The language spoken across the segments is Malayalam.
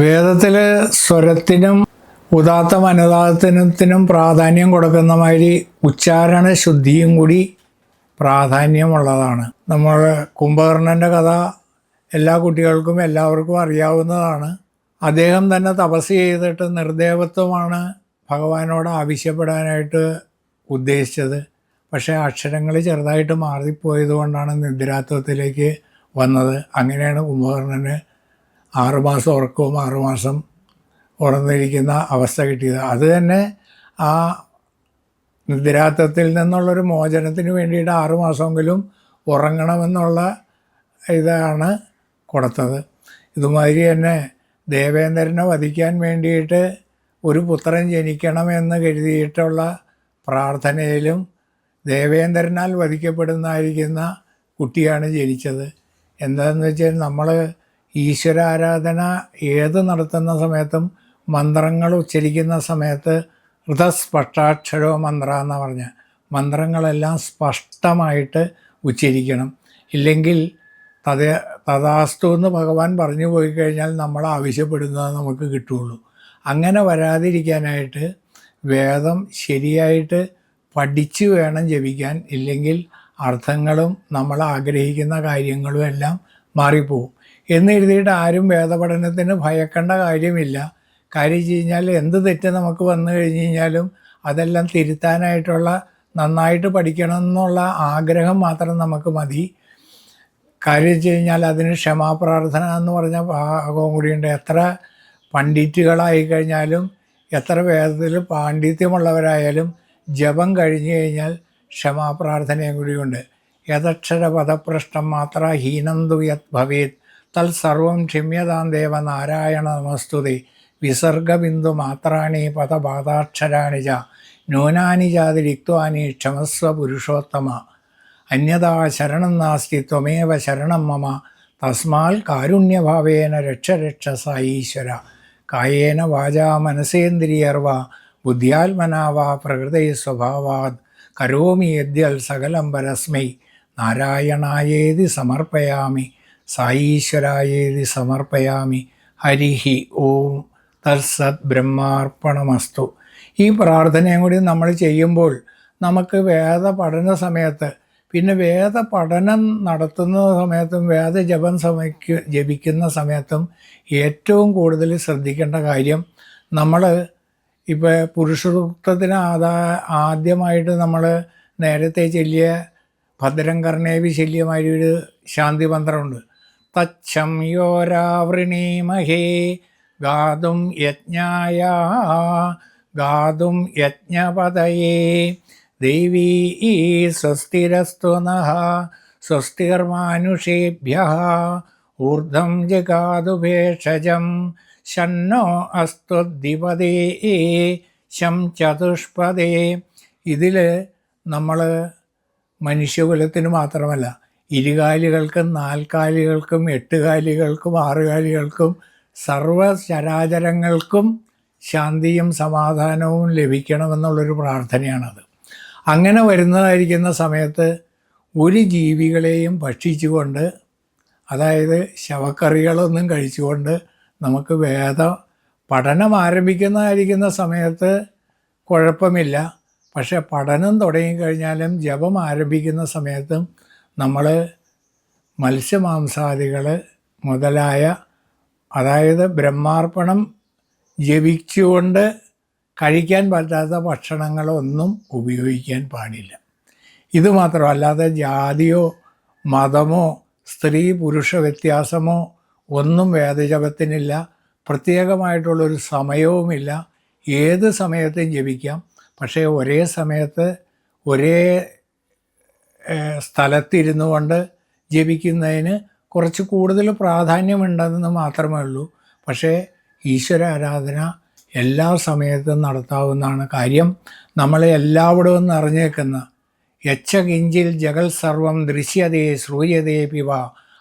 വേദത്തിൽ സ്വരത്തിനും ഉദാത്തം അനുദാത്തത്തിനും പ്രാധാന്യം കൊടുക്കുന്ന മാതിരി ഉച്ചാരണ ശുദ്ധിയും കൂടി പ്രാധാന്യമുള്ളതാണ്. നമ്മൾ കുംഭകർണന്റെ കഥ എല്ലാ കുട്ടികൾക്കും എല്ലാവർക്കും അറിയാവുന്നതാണ്. അദ്ദേഹം തന്നെ തപസ് ചെയ്തിട്ട് നിർദേവത്വമാണ് ഭഗവാനോട് ആവശ്യപ്പെടാനായിട്ട് ഉദ്ദേശിച്ചത്. പക്ഷേ അക്ഷരങ്ങൾ ചെറുതായിട്ട് മാറിപ്പോയതുകൊണ്ടാണ് നിദ്രാത്വത്തിലേക്ക് വന്നത്. അങ്ങനെയാണ് കുംഭകർണന് ആറുമാസം ഉറക്കവും ആറുമാസം ഉറന്നിരിക്കുന്ന അവസ്ഥ കിട്ടിയത്. അത് തന്നെ ആ നിദ്രാത്വത്തിൽ നിന്നുള്ളൊരു മോചനത്തിന് വേണ്ടിയിട്ട് ആറുമാസമെങ്കിലും ഉറങ്ങണമെന്നുള്ള ഇതാണ് കൊടുത്തത്. ഇതുമാതിരി തന്നെ ദേവേന്ദ്രനെ വധിക്കാൻ വേണ്ടിയിട്ട് ഒരു പുത്രൻ ജനിക്കണമെന്ന് കരുതിയിട്ടുള്ള പ്രാർത്ഥനയിലും ദേവേന്ദ്രനാൽ വധിക്കപ്പെടുന്നതായിരിക്കുന്ന കുട്ടിയാണ് ജനിച്ചത്. എന്താണെന്ന് വെച്ചാൽ നമ്മൾ ഈശ്വര ആരാധന ഏത് നടത്തുന്ന സമയത്തും മന്ത്രങ്ങൾ ഉച്ചരിക്കുന്ന സമയത്ത് ഹൃതസ്പഷ്ടാക്ഷരോ മന്ത്ര എന്ന് പറഞ്ഞ. മന്ത്രങ്ങളെല്ലാം സ്പഷ്ടമായിട്ട് ഉച്ചരിക്കണം. ഇല്ലെങ്കിൽ തത തഥാസ്തു എന്ന് ഭഗവാൻ പറഞ്ഞു പോയി കഴിഞ്ഞാൽ നമ്മൾ ആവശ്യപ്പെടുന്നത് നമുക്ക് കിട്ടുകയുള്ളൂ അങ്ങനെ വരാതിരിക്കാനായിട്ട് വേദം ശരിയായിട്ട് പഠിച്ചു വേണം ജപിക്കാൻ. ഇല്ലെങ്കിൽ അർത്ഥങ്ങളും നമ്മൾ ആഗ്രഹിക്കുന്ന കാര്യങ്ങളും എല്ലാം മാറിപ്പോവും. എന്ന് എഴുതിയിട്ട് ആരും വേദപഠനത്തിന് ഭയക്കേണ്ട കാര്യമില്ല. കാര്യം കഴിഞ്ഞാൽ എന്ത് തെറ്റ് നമുക്ക് വന്നു കഴിഞ്ഞ് കഴിഞ്ഞാലും അതെല്ലാം തിരുത്താനായിട്ടുള്ള നന്നായിട്ട് പഠിക്കണം എന്നുള്ള ആഗ്രഹം മാത്രം നമുക്ക് മതി. കാര്യം വെച്ച് കഴിഞ്ഞാൽ അതിന് ക്ഷമാപ്രാർത്ഥന എന്ന് പറഞ്ഞ ഭാഗവും കൂടിയുണ്ട് എത്ര പണ്ഡിറ്റുകളായി കഴിഞ്ഞാലും എത്ര വേദത്തിൽ പാണ്ഡിത്യമുള്ളവരായാലും ജപം കഴിഞ്ഞു കഴിഞ്ഞാൽ ക്ഷമാപ്രാർത്ഥനയും കൂടിയുണ്ട് യഥക്ഷര പദപ്രശ്നം മാത്ര ഹീനന്തു യത് ഭവേത് തൽ സർവം ക്ഷമ്യതാം ദേവ നാരായണ നമസ്തുതി വിസർഗബിന്ദു മാത്രാണി പദപാദാക്ഷരാണി ച. നൂനാനി ജാതി രിക്വാനി ക്ഷമസ്വ പുരുഷോത്തമ. അന്യതാ ശരണം നാസ്തി ത്വമേവ ശരണം മമ. തസ്മാൽ കാരുണ്യഭാവേന രക്ഷ രക്ഷ സായീശ്വര കായേന വാചാ മനസേന്ദ്രിയർവ. ബുദ്ധ്യാത്മനാവാ പ്രകൃതി സ്വഭാവാത് കരോമി യദ്യൽ സകലം പരസ്മൈ. നാരായണായേതി സമർപ്പയാമി. സായീശ്വരായേതി സമർപ്പയാമി. ഹരിഹി ഓം തത്സത് ബ്രഹ്മാർപ്പണമസ്തു. ഈ പ്രാർത്ഥനയും കൂടി നമ്മൾ ചെയ്യുമ്പോൾ നമുക്ക് വേദ പഠന സമയത്ത് പിന്നെ വേദ പഠനം നടത്തുന്ന സമയത്തും വേദ വേദജപം സമയ്ക്ക് ജപിക്കുന്ന സമയത്തും ഏറ്റവും കൂടുതൽ ശ്രദ്ധിക്കേണ്ട കാര്യം നമ്മൾ ഇപ്പോൾ പുരുഷസൂക്തത്തിന് ആദാ ആദ്യമായിട്ട് നമ്മൾ നേരത്തെ ചൊല്ലിയ ഭദ്രം കർണേവി ശല്യമായൊരു ശാന്തി മന്ത്രമുണ്ട് തച്ഛം യോരാവൃണീമഹേ ഗാതും യജ്ഞായ ഗാതും യജ്ഞപതയേ. ദേവീ സ്വസ്തിരസ്തു നഃ ഊർധം ജഗാതു ഭേഷജം ഷണ്ണോ അസ്തു ദ്വിപദേ ശം ചതുഷ്പദേ. ഇതിൽ നമ്മൾ മനുഷ്യകുലത്തിന് മാത്രമല്ല ഇരുകാലികൾക്കും നാൽക്കാലികൾക്കും എട്ടുകാലികൾക്കും ആറുകാലികൾക്കും സർവചരാചരങ്ങൾക്കും ശാന്തിയും സമാധാനവും ലഭിക്കണമെന്നുള്ളൊരു പ്രാർത്ഥനയാണത്. അങ്ങനെ വരുന്നതായിരിക്കുന്ന സമയത്ത് ഒരു ജീവികളെയും ഭക്ഷിച്ചുകൊണ്ട് അതായത് ശവക്കറികളൊന്നും കഴിച്ചുകൊണ്ട് നമുക്ക് വേദ പഠനം ആരംഭിക്കുന്നതായിരിക്കുന്ന സമയത്ത് കുഴപ്പമില്ല. പക്ഷേ പഠനം തുടങ്ങിക്കഴിഞ്ഞാലും ജപം ആരംഭിക്കുന്ന സമയത്തും നമ്മൾ മത്സ്യമാംസാദികൾ മുതലായ അതായത് ബ്രഹ്മാർപ്പണം ജപിച്ചുകൊണ്ട് കഴിക്കാൻ പറ്റാത്ത ഭക്ഷണങ്ങളൊന്നും ഉപയോഗിക്കാൻ പാടില്ല. ഇത് മാത്രമല്ലാതെ ജാതിയോ മതമോ സ്ത്രീ പുരുഷ വ്യത്യാസമോ ഒന്നും വേദജപത്തിനില്ല. പ്രത്യേകമായിട്ടുള്ളൊരു സമയവുമില്ല. ഏത് സമയത്തും ജപിക്കാം. പക്ഷേ ഒരേ സമയത്ത് ഒരേ സ്ഥലത്തിരുന്നു കൊണ്ട് ജപിക്കുന്നതിന് കുറച്ച് കൂടുതൽ പ്രാധാന്യമുണ്ടെന്ന് മാത്രമേ ഉള്ളൂ. പക്ഷേ ഈശ്വര ആരാധന എല്ലാ സമയത്തും നടത്താവുന്നതാണ് കാര്യം. നമ്മളെ എല്ലായിടവും നിറഞ്ഞേക്കുന്ന യച്ഛ കിഞ്ചിൽ ജഗൽ സർവം ദൃശ്യതേ ശ്രൂയതേ പിവ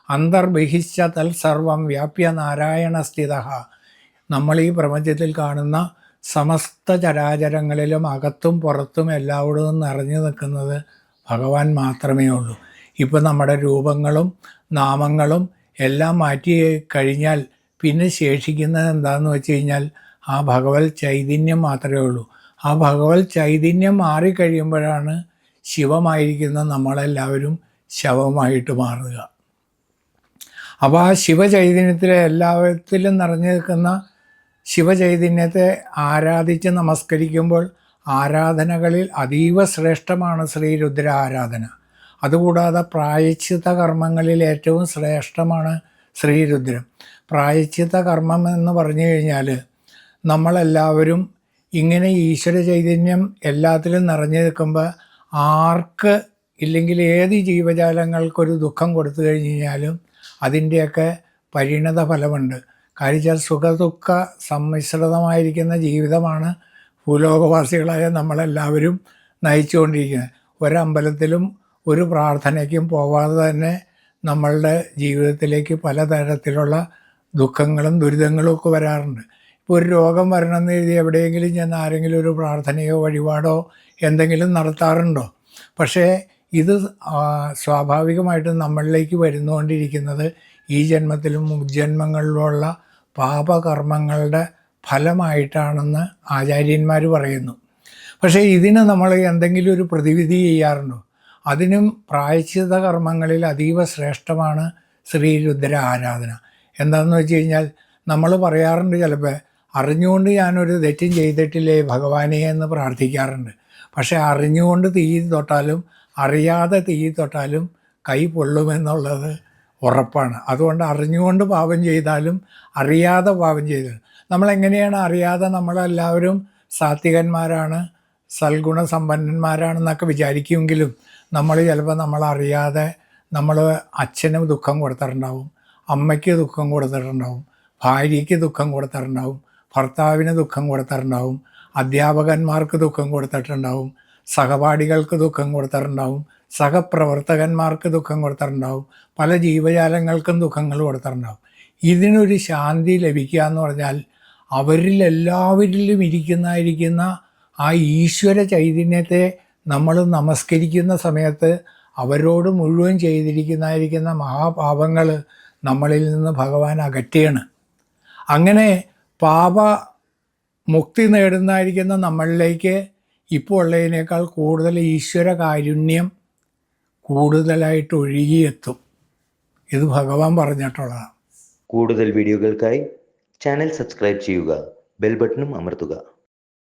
അന്തർബഹിശ്ച തൽ സർവം വ്യാപ്യ നാരായണ സ്ഥിത. നമ്മൾ ഈ പ്രപഞ്ചത്തിൽ കാണുന്ന സമസ്ത ചരാചരങ്ങളിലും അകത്തും പുറത്തും എല്ലായിടവും നിറഞ്ഞു നിൽക്കുന്നത് ഭഗവാൻ മാത്രമേ ഉള്ളൂ. ഇപ്പം നമ്മുടെ രൂപങ്ങളും നാമങ്ങളും എല്ലാം മാറ്റി കഴിഞ്ഞാൽ പിന്നെ ശേഷിക്കുന്നത് എന്താണെന്ന് വെച്ച് കഴിഞ്ഞാൽ ആ ഭഗവത് ചൈതന്യം മാത്രമേ ഉള്ളൂ. ആ ഭഗവത് ചൈതന്യം മാറിക്കഴിയുമ്പോഴാണ് ശിവമായിരിക്കുന്ന നമ്മളെല്ലാവരും ശവമായിട്ട് മാറുക. അപ്പോൾ ആ ശിവചൈതന്യത്തിലെ എല്ലാത്തിലും നിറഞ്ഞു നിൽക്കുന്ന ശിവചൈതന്യത്തെ ആരാധിച്ച് നമസ്കരിക്കുമ്പോൾ ആരാധനകളിൽ അതീവ ശ്രേഷ്ഠമാണ് ശ്രീരുദ്ര ആരാധന അതുകൂടാതെ പ്രായച്ചിത്ത കർമ്മങ്ങളിൽ ഏറ്റവും ശ്രേഷ്ഠമാണ് ശ്രീരുദ്രം പ്രായച്ചിത്ത കർമ്മം എന്ന് പറഞ്ഞു കഴിഞ്ഞാൽ നമ്മളെല്ലാവരും ഇങ്ങനെ ഈശ്വര ചൈതന്യം എല്ലാത്തിലും നിറഞ്ഞു നിൽക്കുമ്പോൾ ആർക്ക് ഇല്ലെങ്കിൽ ഏത് ജീവജാലങ്ങൾക്കൊരു ദുഃഖം കൊടുത്തു കഴിഞ്ഞു കഴിഞ്ഞാലും അതിന്റെയൊക്കെ പരിണത ഫലമുണ്ട് കാര്യം സുഖദുഃഖ സമ്മിശ്രിതമായിരിക്കുന്ന ജീവിതമാണ് ഭൂലോകവാസികളായ നമ്മളെല്ലാവരും നയിച്ചുകൊണ്ടിരിക്കുന്നത്. ഒരമ്പലത്തിലും ഒരു പ്രാർത്ഥനയ്ക്കും പോവാതെ തന്നെ നമ്മളുടെ ജീവിതത്തിലേക്ക് പലതരത്തിലുള്ള ദുഃഖങ്ങളും ദുരിതങ്ങളും ഒക്കെ വരാറുണ്ട്. ഇപ്പോൾ ഒരു രോഗം വരണമെന്ന് എഴുതി എവിടെയെങ്കിലും ഞാൻ ആരെങ്കിലും ഒരു പ്രാർത്ഥനയോ വഴിപാടോ എന്തെങ്കിലും നടത്താറുണ്ടോ? പക്ഷേ ഇത് സ്വാഭാവികമായിട്ടും നമ്മളിലേക്ക് വരുന്നുകൊണ്ടിരിക്കുന്നത് ഈ ജന്മത്തിലും മുജന്മങ്ങളിലുള്ള പാപകർമ്മങ്ങളുടെ ഫലമായിട്ടാണെന്ന് ആചാര്യന്മാർ പറയുന്നു. പക്ഷേ ഇതിന് നമ്മൾ എന്തെങ്കിലും ഒരു പ്രതിവിധി ചെയ്യാറുണ്ടോ? അതിനും പ്രായശ്ചിത കർമ്മങ്ങളിൽ അതീവ ശ്രേഷ്ഠമാണ് ശ്രീരുദ്ര ആരാധന. എന്താണെന്ന് വെച്ച് കഴിഞ്ഞാൽ നമ്മൾ പറയാറുണ്ട് ചിലപ്പോൾ അറിഞ്ഞുകൊണ്ട് ഞാനൊരു തെറ്റും ചെയ്തിട്ടില്ലേ ഭഗവാനെ എന്ന് പ്രാർത്ഥിക്കാറുണ്ട്. പക്ഷേ അറിഞ്ഞുകൊണ്ട് തീ തൊട്ടാലും അറിയാതെ തീ തൊട്ടാലും കൈ പൊള്ളുമെന്നുള്ളത് ഉറപ്പാണ്. അതുകൊണ്ട് അറിഞ്ഞുകൊണ്ട് പാപം ചെയ്താലും അറിയാതെ പാപം ചെയ്താലും നമ്മളെങ്ങനെയാണ് അറിയാതെ നമ്മളെല്ലാവരും സാത്വികന്മാരാണ് സൽഗുണ സമ്പന്നന്മാരാണെന്നൊക്കെ വിചാരിക്കുമെങ്കിലും നമ്മൾ ചിലപ്പോൾ നമ്മളറിയാതെ നമ്മൾ അച്ഛനും ദുഃഖം കൊടുത്തിട്ടുണ്ടാവും അമ്മയ്ക്ക് ദുഃഖം കൊടുത്തിട്ടുണ്ടാവും ഭാര്യയ്ക്ക് ദുഃഖം കൊടുത്തിട്ടുണ്ടാവും ഭർത്താവിന് ദുഃഖം കൊടുത്തിട്ടുണ്ടാവും അധ്യാപകന്മാർക്ക് ദുഃഖം കൊടുത്തിട്ടുണ്ടാവും സഹപാഠികൾക്ക് ദുഃഖം കൊടുത്തിട്ടുണ്ടാവും സഹപ്രവർത്തകന്മാർക്ക് ദുഃഖം കൊടുത്തിട്ടുണ്ടാവും പല ജീവജാലങ്ങൾക്കും ദുഃഖങ്ങൾ കൊടുത്തിട്ടുണ്ടാവും. ഇതിനൊരു ശാന്തി ലഭിക്കുക എന്ന് പറഞ്ഞാൽ അവരിൽ എല്ലാവരിലും ഇരിക്കുന്നതായിരിക്കുന്ന ആ ഈശ്വര ചൈതന്യത്തെ നമ്മൾ നമസ്കരിക്കുന്ന സമയത്ത് അവരോട് മുഴുവൻ ചെയ്തിരിക്കുന്നതായിരിക്കുന്ന മഹാപാപങ്ങൾ നമ്മളിൽ നിന്ന് ഭഗവാൻ അകറ്റുകയാണ് അങ്ങനെ പാപ മുക്തി നേടുന്നതായിരിക്കുന്ന നമ്മളിലേക്ക് ഇപ്പോൾ ഉള്ളതിനേക്കാൾ കൂടുതൽ ഈശ്വര കാരുണ്യം കൂടുതലായിട്ട് ഒഴുകിയെത്തും. ഇത് ഭഗവാൻ പറഞ്ഞിട്ടുള്ളതാണ്. കൂടുതൽ വീഡിയോകൾക്കായി ചാനൽ സബ്സ്ക്രൈബ് ചെയ്യുക ബെൽ ബട്ടണും അമർത്തുക.